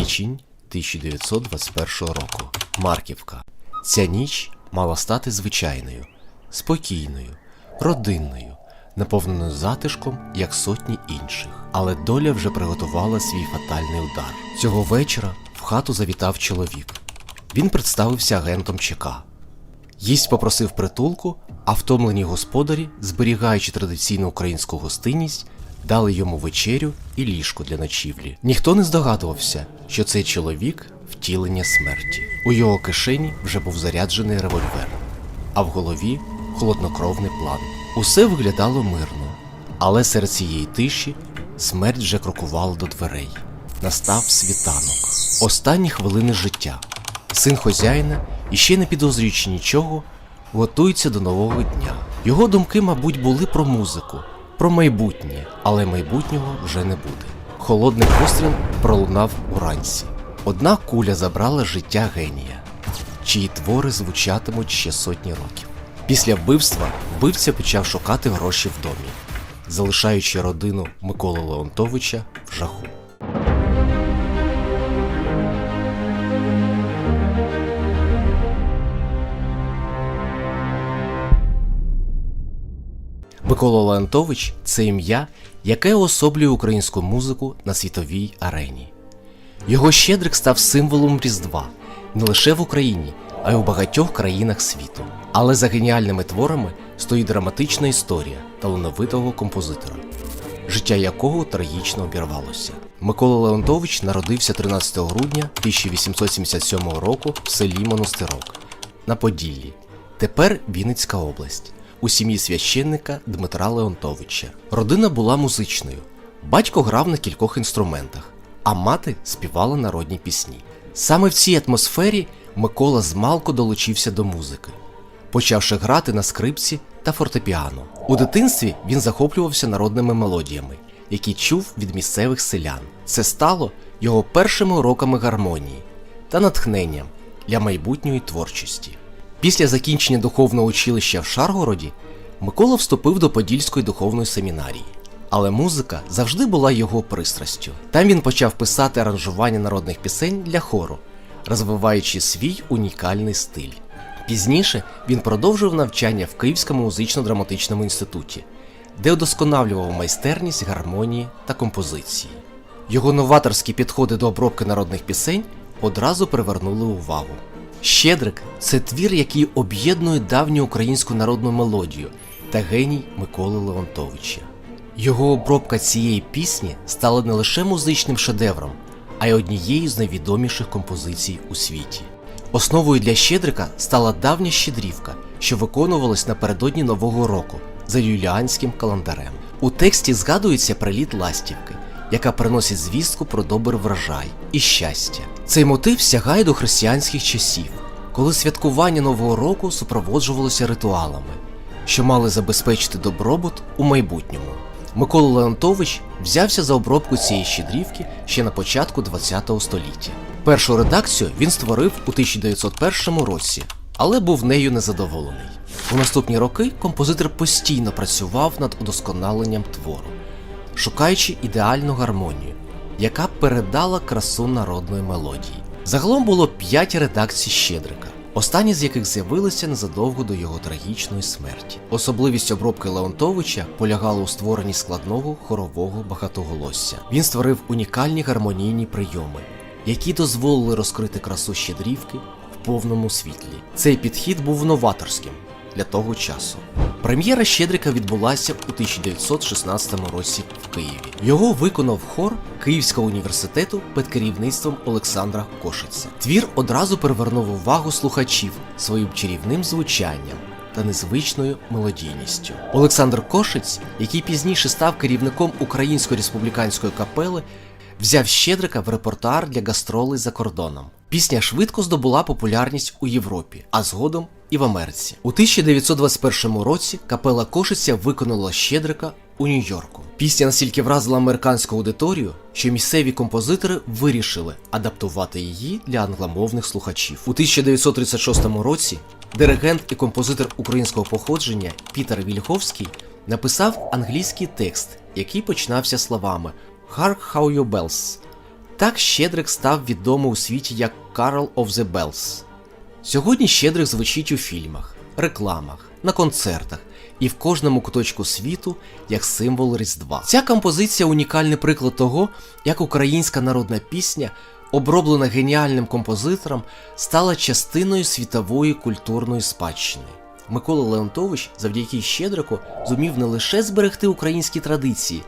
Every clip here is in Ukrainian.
Січень 1921 року. Марківка. Ця ніч мала стати звичайною, спокійною, родинною, наповненою затишком, як сотні інших. Але доля вже приготувала свій фатальний удар. Цього вечора в хату завітав чоловік. Він представився агентом ЧК. Їсть попросив притулку, а втомлені господарі, зберігаючи традиційну українську гостинність, дали йому вечерю і ліжко для ночівлі. Ніхто не здогадувався, що цей чоловік втілення смерті. У його кишені вже був заряджений револьвер, а в голові холоднокровний план. Усе виглядало мирно, але серед цієї тиші смерть вже крокувала до дверей. Настав світанок. Останні хвилини життя. Син хозяїна, і ще не підозрюючи нічого, готується до нового дня. Його думки, мабуть, були про музику, про майбутнє, але майбутнього вже не буде. Холодний постріл пролунав уранці. Одна куля забрала життя генія, чиї твори звучатимуть ще сотні років. Після вбивства вбивця почав шукати гроші в домі, залишаючи родину Миколи Леонтовича в жаху. Микола Леонтович це ім'я, яке уособлює українську музику на світовій арені. Його щедрик став символом Різдва не лише в Україні, а й у багатьох країнах світу. Але за геніальними творами стоїть драматична історія талановитого композитора, життя якого трагічно обірвалося. Микола Леонтович народився 13 грудня 1877 року в селі Монастирок на Поділлі, тепер Вінницька область, у сім'ї священника Дмитра Леонтовича. Родина була музичною. Батько грав на кількох інструментах, а мати співала народні пісні. Саме в цій атмосфері Микола змалку долучився до музики, почавши грати на скрипці та фортепіано. У дитинстві він захоплювався народними мелодіями, які чув від місцевих селян. Це стало його першими уроками гармонії та натхненням для майбутньої творчості. Після закінчення духовного училища в Шаргороді Микола вступив до Подільської духовної семінарії. Але музика завжди була його пристрастю. Там він почав писати аранжування народних пісень для хору, розвиваючи свій унікальний стиль. Пізніше він продовжив навчання в Київському музично-драматичному інституті, де удосконалював майстерність гармонії та композиції. Його новаторські підходи до обробки народних пісень одразу привернули увагу. Щедрик це твір, який об'єднує давню українську народну мелодію та геній Миколи Леонтовича. Його обробка цієї пісні стала не лише музичним шедевром, а й однією з найвідоміших композицій у світі. Основою для Щедрика стала давня щедрівка, що виконувалась напередодні Нового року за юліанським календарем. У тексті згадується приліт ластівки, яка приносить звістку про добрий врожай і щастя. Цей мотив сягає до християнських часів, коли святкування Нового року супроводжувалося ритуалами, що мали забезпечити добробут у майбутньому. Микола Леонтович взявся за обробку цієї щедрівки ще на початку ХХ століття. Першу редакцію він створив у 1901 році, але був нею незадоволений. У наступні роки композитор постійно працював над удосконаленням твору, шукаючи ідеальну гармонію, яка передала красу народної мелодії. Загалом було п'ять редакцій Щедрика, останні з яких з'явилися незадовго до його трагічної смерті. Особливість обробки Леонтовича полягала у створенні складного хорового багатоголосся. Він створив унікальні гармонійні прийоми, які дозволили розкрити красу щедрівки в повному світлі. Цей підхід був новаторським для того часу. Прем'єра Щедрика відбулася у 1916 році в Києві. Його виконав хор Київського університету під керівництвом Олександра Кошиця. Твір одразу привернув увагу слухачів своїм чарівним звучанням та незвичною мелодійністю. Олександр Кошиць, який пізніше став керівником Української республіканської капели, взяв Щедрика в репортар для гастролей за кордоном. Пісня швидко здобула популярність у Європі, а згодом і в Америці. У 1921 році капела Кошиця виконала Щедрика у Нью-Йорку. Пісня настільки вразила американську аудиторію, що місцеві композитори вирішили адаптувати її для англомовних слухачів. У 1936 році диригент і композитор українського походження Пітер Вільховський написав англійський текст, який починався словами Hark how your bells Відтак Щедрик став відомий у світі як Carol of the Bells. Сьогодні Щедрик звучить у фільмах, рекламах, на концертах і в кожному куточку світу як символ Різдва. Ця композиція унікальний приклад того, як українська народна пісня, оброблена геніальним композитором, стала частиною світової культурної спадщини. Микола Леонтович завдяки Щедрику зумів не лише зберегти українські традиції,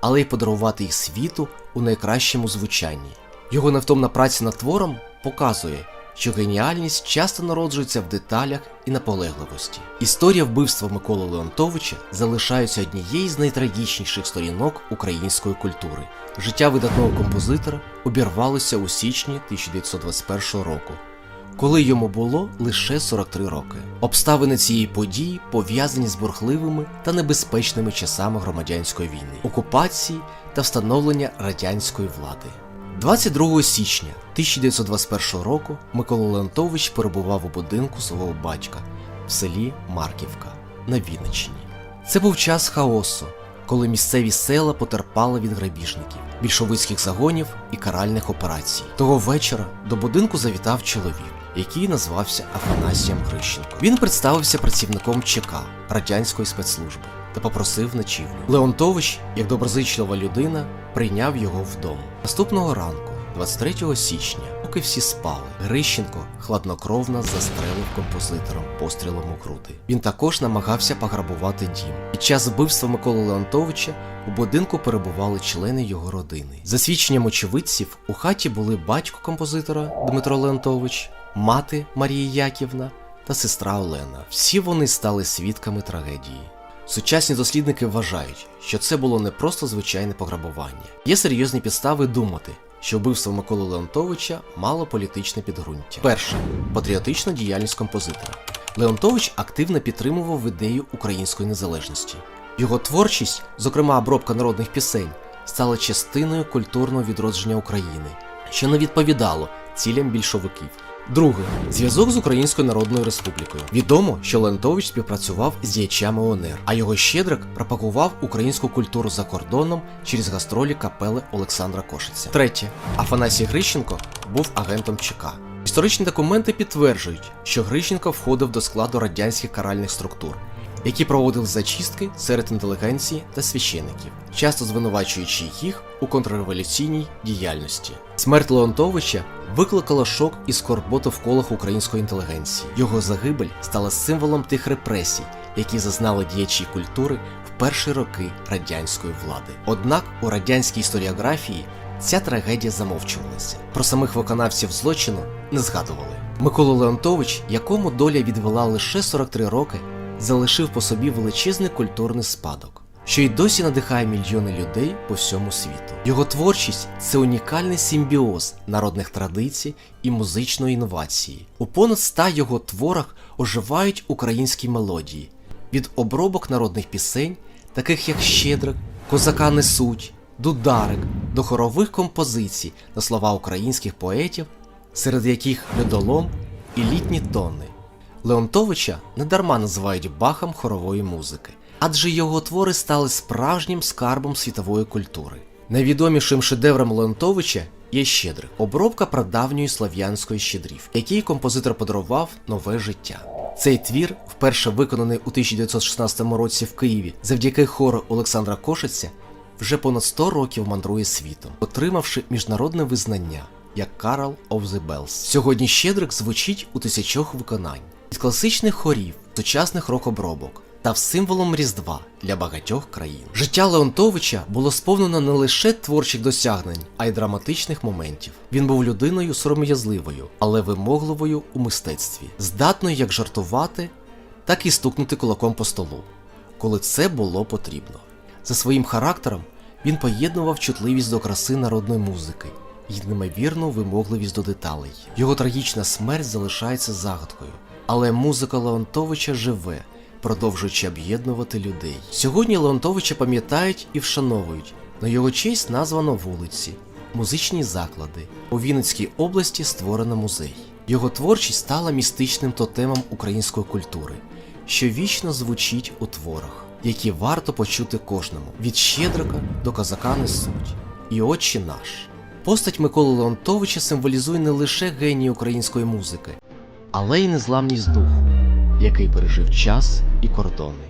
але й подарувати їх світу у найкращому звучанні. Його невтомна праця над твором показує, що геніальність часто народжується в деталях і наполегливості. Історія вбивства Миколи Леонтовича залишається однією з найтрагічніших сторінок української культури. Життя видатного композитора обірвалося у січні 1921 року, коли йому було лише 43 роки. Обставини цієї події пов'язані з бурхливими та небезпечними часами громадянської війни, окупації та встановлення радянської влади. 22 січня 1921 року Микола Леонтович перебував у будинку свого батька в селі Марківка на Вінниччині. Це був час хаосу, коли місцеві села потерпали від грабіжників, більшовицьких загонів і каральних операцій. Того вечора до будинку завітав чоловік, який назвався Афанасієм Грищенко. Він представився працівником ЧК радянської спецслужби та попросив ночівлю. Леонтович, як доброзичлива людина, прийняв його вдома. Наступного ранку, 23 січня, поки всі спали, Грищенко хладнокровно застрелив композитором пострілом у груди. Він також намагався пограбувати дім. Під час вбивства Миколи Леонтовича у будинку перебували члени його родини. За свідченням очевидців, у хаті були батько композитора Дмитро Леонтович, мати Марія Яківна та сестра Олена. Всі вони стали свідками трагедії. Сучасні дослідники вважають, що це було не просто звичайне пограбування. Є серйозні підстави думати, що вбивство Миколи Леонтовича мало політичне підґрунтя. Перше патріотична діяльність композитора. Леонтович активно підтримував ідею української незалежності. Його творчість, зокрема обробка народних пісень, стала частиною культурного відродження України, що не відповідало цілям більшовиків. Друге зв'язок з Українською Народною Республікою. Відомо, що Лентович співпрацював з діячами ОНР, а його щедрик пропагував українську культуру за кордоном через гастролі капели Олександра Кошиця. Третє Афанасій Грищенко був агентом ЧК. Історичні документи підтверджують, що Грищенко входив до складу радянських каральних структур, які проводили зачистки серед інтелігенції та священиків, часто звинувачуючи їх у контрреволюційній діяльності. Смерть Леонтовича викликала шок і скорботу в колах української інтелігенції. Його загибель стала символом тих репресій, які зазнали діячі культури в перші роки радянської влади. Однак у радянській історіографії ця трагедія замовчувалася. Про самих виконавців злочину не згадували. Микола Леонтович, якому доля відвела лише 43 роки, залишив по собі величезний культурний спадок, що й досі надихає мільйони людей по всьому світу. Його творчість це унікальний симбіоз народних традицій і музичної інновації. У понад ста його творах оживають українські мелодії від обробок народних пісень, таких як Щедрик, Козака несуть, Дударик, до хорових композицій на слова українських поетів, серед яких льодолом і літні тони. Леонтовича недарма називають бахом хорової музики, адже його твори стали справжнім скарбом світової культури. Найвідомішим шедевром Леонтовича є Щедрик, обробка прадавньої слав'янської щедрів, який композитор подарував нове життя. Цей твір, вперше виконаний у 1916 році в Києві, завдяки хору Олександра Кошиця, вже понад 100 років мандрує світом, отримавши міжнародне визнання як Carol of the Bells. Сьогодні Щедрик звучить у тисячох виконань від класичних хорів, сучасних рок-обробок та символом Різдва для багатьох країн. Життя Леонтовича було сповнено не лише творчих досягнень, а й драматичних моментів. Він був людиною сором'язливою, але вимогливою у мистецтві, здатною як жартувати, так і стукнути кулаком по столу, коли це було потрібно. За своїм характером він поєднував чутливість до краси народної музики і неймовірну вимогливість до деталей. Його трагічна смерть залишається загадкою, але музика Леонтовича живе, продовжуючи об'єднувати людей. Сьогодні Леонтовича пам'ятають і вшановують. На його честь названо вулиці, музичні заклади. У Вінницькій області створено музей. Його творчість стала містичним тотемом української культури, що вічно звучить у творах, які варто почути кожному від щедрика до козака несуть. І отче наш. Постать Миколи Леонтовича символізує не лише геній української музики, але й незламність духу, який пережив час і кордони.